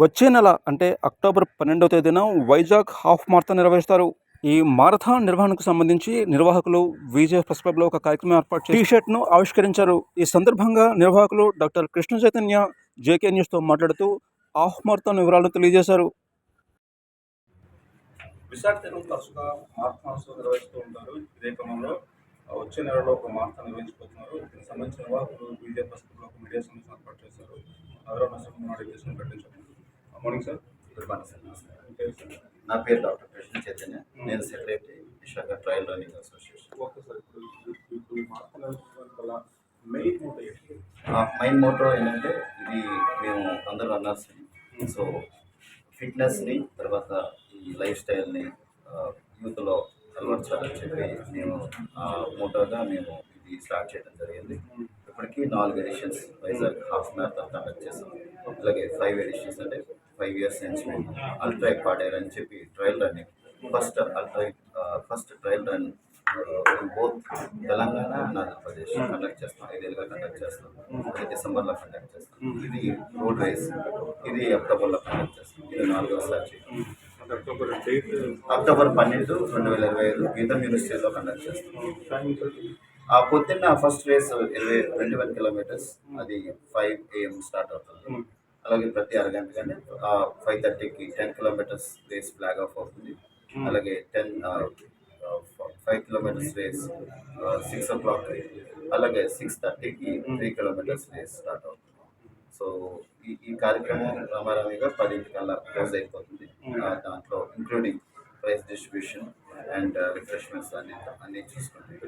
వచ్చే నెల అంటే అక్టోబర్ పన్నెండవ తేదీన వైజాగ్ హాఫ్ మారథాన్ నిర్వహిస్తారు. ఈ మారథాన్ నిర్వహణకు సంబంధించి నిర్వాహకులు విజయ ప్రెస్ క్లబ్లో ఒక కార్యక్రమం ఏర్పాటు టీ షర్ట్ను ఆవిష్కరించారు. ఈ సందర్భంగా నిర్వాహకులు డాక్టర్ కృష్ణ చైతన్య జేకే న్యూస్తో మాట్లాడుతూ హాఫ్ మారథాన్ వివరాలను తెలియజేశారు. విశాఖ తెలుగు తరచుగా మారథాన్స్ నిర్వహిస్తూ ఉంటారు. ఇదే క్రమంలో వచ్చే నెలలో ఒక మారథాన్ నిర్వహించబోతున్నారు. దీనికి సంబంధించిన నిర్వాహకులు బీజే ప్రస్తుతంలో ఒక మీడియా సమావేశం ఏర్పాటు చేశారు. నగర నష్టం ప్రకటించారు morning sir. Good morning sir నమస్కారం. నా పేరు డాక్టర్ కృష్ణ చైతన్య. నేను secretary Visakha trail running association. Okay sir ఇప్పుడు మెయిన్ మోటో ఏంటంటే ఇది మేము అందరూ రన్నర్స్ని సో ఫిట్నెస్ని తర్వాత ఈ లైఫ్ స్టైల్ని యూత్లో అలవర్చాలని చెప్పి మేము మోటోగా మేము ఇది స్టార్ట్ చేయడం జరిగింది. ఇప్పటికీ నాలుగు editions Vizag half marathon conduct చేసాం అలాగే ఫైవ్ ఎడిషన్స్ అంటే ఫైవ్ ఇయర్స్ నుంచి అల్ట్రా పాడేర్ అని చెప్పి trail running first ultra first trail run both Telangana and Andhra Pradesh conduct చేస్తాం. ఐదేళ్ళుగా కండక్ట్ చేస్తాం. అది డిసెంబర్లో కండక్ట్ చేస్తాం. ఇది రోడ్ రేస్ ఇది అక్టోబర్లో కండక్ట్ చేస్తాం. ఇది నాలుగోసారి అక్టోబర్ పన్నెండు రెండు వేల ఇరవై ఐదు గీతం యూనివర్సిటీలో కండక్ట్ చేస్తాం. ఆ పొద్దున్న ఫస్ట్ రేస్ ఇరవై ట్వంటీ వన్ కిలోమీటర్స్. అది ఫైవ్ ఏఎం స్టార్ట్ అవుతుంది. అలాగే ప్రతి అరగంట కానీ ఫైవ్ థర్టీకి ten kilometres race flag off అవుతుంది. అలాగే ten five kilometres race six o'clock అలాగే సిక్స్ థర్టీకి త్రీ కిలోమీటర్స్ రేస్ స్టార్ట్ అవుతుంది. సో ఈ ఈ కార్యక్రమం రామారామిగా పదింటికల్లా క్లోజ్ అయిపోతుంది. ఆ, దాంట్లో including prize distribution and refreshments అన్ని అన్ని చూసుకుంటాం.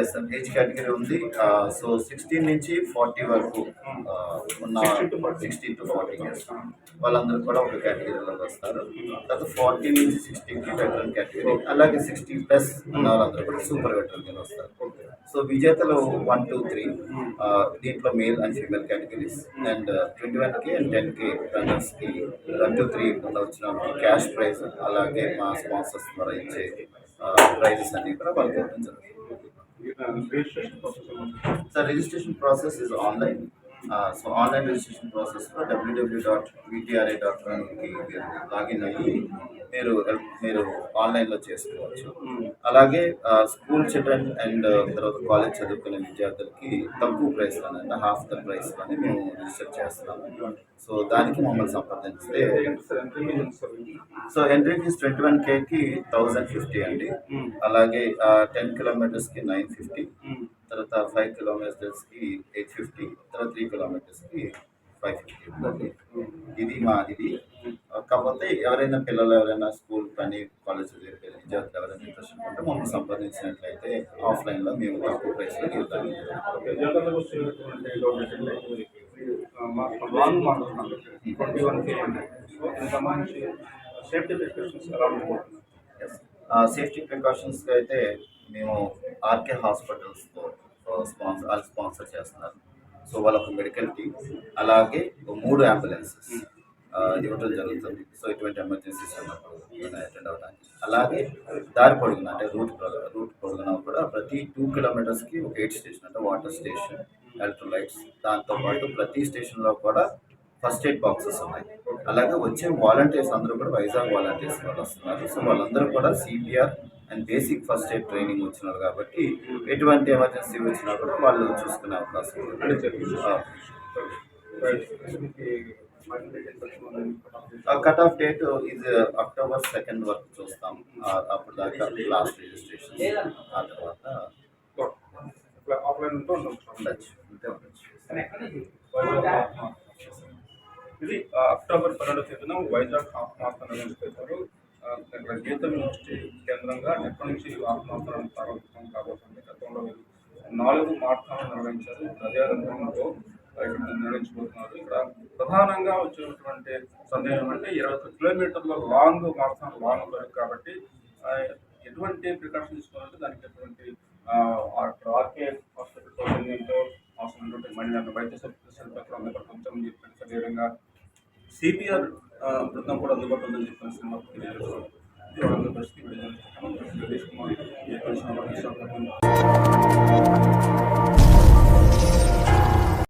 ఎస్ సార్ ఏజ్ కేటగిరీ ఉంది. సో సిక్స్టీన్ నుంచి ఫార్టీ వరకు ఉన్న 16 to 40. Sixteen to forty years వాళ్ళందరూ కూడా ఒక కేటగిరీలో వస్తారు. తర్వాత ఫార్టీ నుంచి సిక్స్టీన్కి వెటరన్ కేటగిరీ అలాగే సిక్స్టీ ప్లస్ ఉన్న వాళ్ళందరూ కూడా సూపర్ వెటరన్ కింద వస్తారు. సో విజేతలు వన్ టూ త్రీ దీంట్లో male and female categories and twenty one K and ten K రన్నర్స్కి one two three వచ్చిన క్యాష్ ప్రైజ్ అలాగే మా స్పాన్సర్స్ ద్వారా ఇచ్చే ప్రైజెస్ అన్ని కూడా వాళ్ళకి ఇవ్వడం జరుగుతుంది. రిజిస్ట్రేషన్ ప్రాసెస్ ఏమైనా so registration process is online so online registration ప్రాసెస్లో డబ్ల్యూడబ్ల్యూ డాట్ విటిఆర్ఏ డాట్ కామ్కి లాగిన్ అయ్యి మీరు మీరు ఆన్లైన్లో చేసుకోవచ్చు. అలాగే స్కూల్ చిల్డ్రన్ అండ్ తర్వాత కాలేజ్ చదువుకునే విద్యార్థులకి తక్కువ ప్రైస్లోనే అంటే హాఫ్ ద ప్రైస్లోనే మేము రిజిస్టర్ చేస్తున్నాము. సో దానికి మమ్మల్ని సంప్రదించితే so entry fees twenty one కేకి thousand fifty అండి. అలాగే టెన్ కిలోమీటర్స్కి నైన్ ఫిఫ్టీ. తర్వాత ఫైవ్ కిలోమీటర్స్కి ఎయిట్ ఫిఫ్టీ. తర్వాత త్రీ కిలోమీటర్స్కి ఫైవ్ ఫిఫ్టీ. ఇది మా ఇది కాకపోతే ఎవరైనా పిల్లలు ఎవరైనా స్కూల్ కానీ కాలేజ్ విద్యార్థులు ఎవరైనా ఇంట్రెస్ట్ ఉంటే మమ్మల్ని సంప్రదించినట్లయితే ఆఫ్లైన్లో మేము తక్కువ ప్రైస్లో సంబంధించి సేఫ్టీ ప్రికాషన్స్కి అయితే మేము ఆర్కే హాస్పిటల్స్తో స్పాన్సర్ వాళ్ళు స్పాన్సర్ చేస్తున్నారు. సో వాళ్ళకు మెడికల్ టీమ్ అలాగే మూడు అంబులెన్సెస్. ఇవ్వడం జరుగుతుంది. సో ఇటువంటి ఎమర్జెన్సీస్ ఉన్నప్పుడు అటెండ్ అవ్వడానికి అలాగే దారి పొడుగున అంటే రూట్ రూట్ పొడుగున కూడా ప్రతి టూ కిలోమీటర్స్కి ఒక ఎయిట్ స్టేషన్ అంటే వాటర్ స్టేషన్ ఎలక్ట్రోలైట్స్ దాంతోపాటు ప్రతి స్టేషన్లో కూడా ఫస్ట్ ఎయిడ్ బాక్సెస్ ఉన్నాయి. అలాగే వచ్చే వాలంటీర్స్ అందరూ కూడా వైజాగ్ వాలంటీర్స్ వాళ్ళు వస్తున్నారు. సో వాళ్ళందరూ కూడా CPR and basic first aid training వచ్చినారు కాబట్టి ఎటువంటి ఎమర్జెన్సీ వచ్చినా కూడా వాళ్ళు చూసుకునే అవకాశం ఉంది. కట్ ఆఫ్ డేట్ ఇది అక్టోబర్ సెకండ్ వరకు చూస్తాం. ఆ, అప్పుడు దాకా లాస్ట్ రిజిస్ట్రేషన్ ఆ తర్వాత ఆఫ్లైన్ ఉండొచ్చు. ఇది అక్టోబర్ పన్నెండవ తేదీన వైజాగ్ హాఫ్ నిర్వహిస్తారు ఆ, ఇక్కడ గీత యూనివర్సిటీ కేంద్రంగా ఎక్కడి నుంచి హాఫ్ మారథాన్ ప్రారంభించడం కాబోతుంది? గతంలో నాలుగు మారథాన్లు నిర్వహించారు. అదే రంగంలో ఇక్కడ నిర్వహించబోతున్నారు ఇక్కడ ప్రధానంగా వచ్చినటువంటి సందేహం అంటే ఇరవై ఒక్క కిలోమీటర్ల లాంగ్ మారథాన్ లాంగ్ వరకు కాబట్టి ఎటువంటి ప్రికాషన్ తీసుకోవాలంటే దానికి ఎటువంటి ఆర్కే హాస్పిటల్ సౌజన్యంతో అవసరమైనటువంటి మళ్ళీ వైద్య సరిపత్రం అందుబాటులో చెప్పిన అదేవిధంగా సిపిఆర్ బృందం కూడా అందుబాటులో ఉందని చెప్పిన సినిమా తెలియజేస్తారు